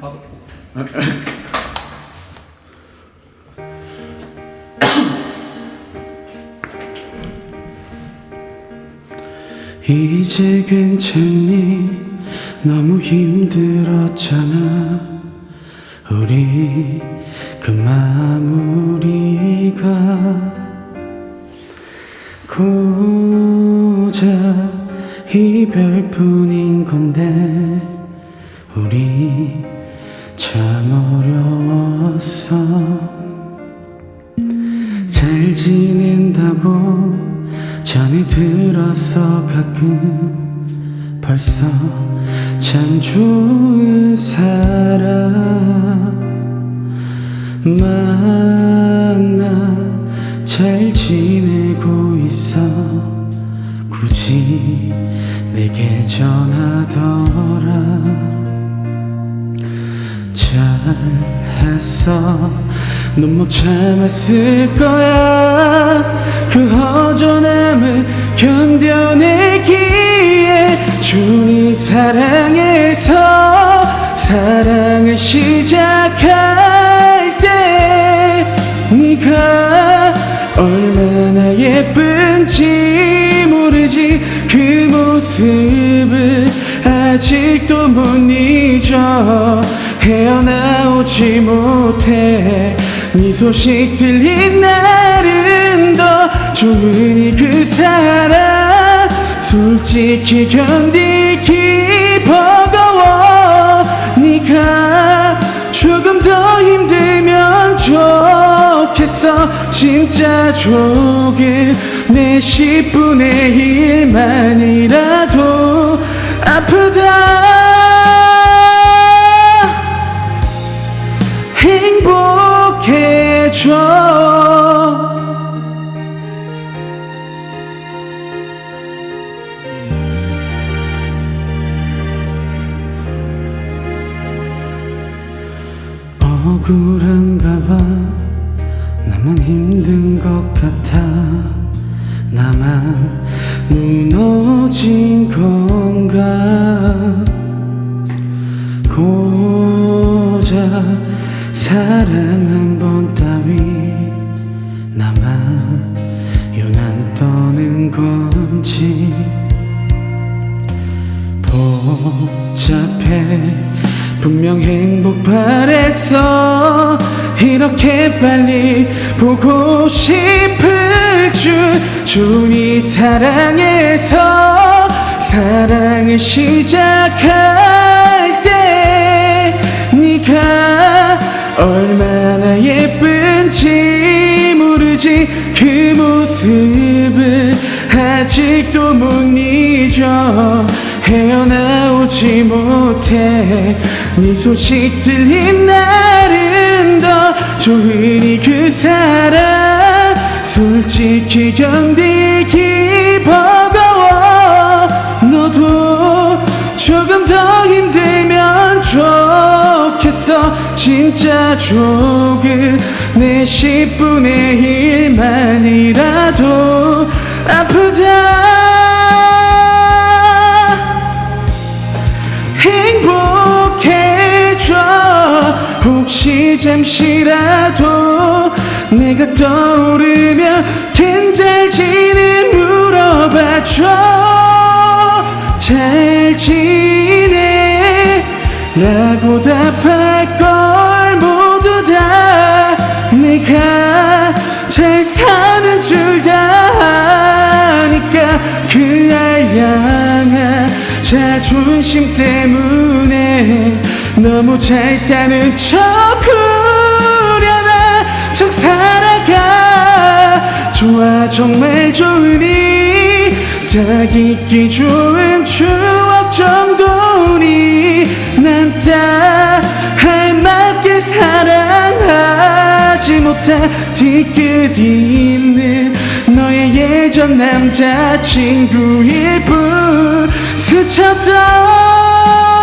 하고 이제 괜찮니? 너무 힘들었잖아. 우리 그 마무리가 고작 이별뿐인 건데 우리 참 어려웠어 잘 지낸다고 전에 들었어 가끔 벌써 참 좋은 사람 만나 잘 지내고 있어. 굳이 내게 전하더 했어 넌 못 참았을 거야. 그 허전함을 견뎌내기에 주니 사랑해서 사랑을 시작할 때 네가 얼마나 예쁜지 모르지. 그 모습을 아직도 못 잊어 헤어나오지 못해. 네 소식 들린 날은 더 좋으니 그 사람 솔직히 견디기 버거워. 네가 조금 더 힘들면 좋겠어. 진짜 조금 내 10분의 1만이라도 아프다 억울한가 봐. 나만 힘든 것 같아. 나만 무너진 건가. 고작 사랑 한 번 따위. 나만 유난 떠는 건지. 복잡해 분명 행복 바랬어 이렇게 빨리 보고 싶을 줄 주니 사랑해서 사랑을 시작할 때 네가 얼마나 예쁜지 모르지 그 모습을 아직도 못 잊어 헤어나오지 못해 네 소식 들린 날은 더 좋으니 그 사람 솔직히 견디기 버거워. 너도 조금 더 힘들면 좋겠어. 진짜 조금 내 10분의 1만이라도 아프다 잠시라도 내가 떠오르면 괜찮지는 물어봐줘. 잘 지내. 라고 답할 걸 모두 다 내가 잘 사는 줄 다 아니까 그날 향한 자존심 때문에 너무 잘 사는 척하려나 척 살아가 좋아 정말 좋으니 딱 잊기 좋은 추억 정도니 난딱 알맞게 사랑하지 못한 뒤끝 있는 너의 예전 남자친구일 뿐 스쳤던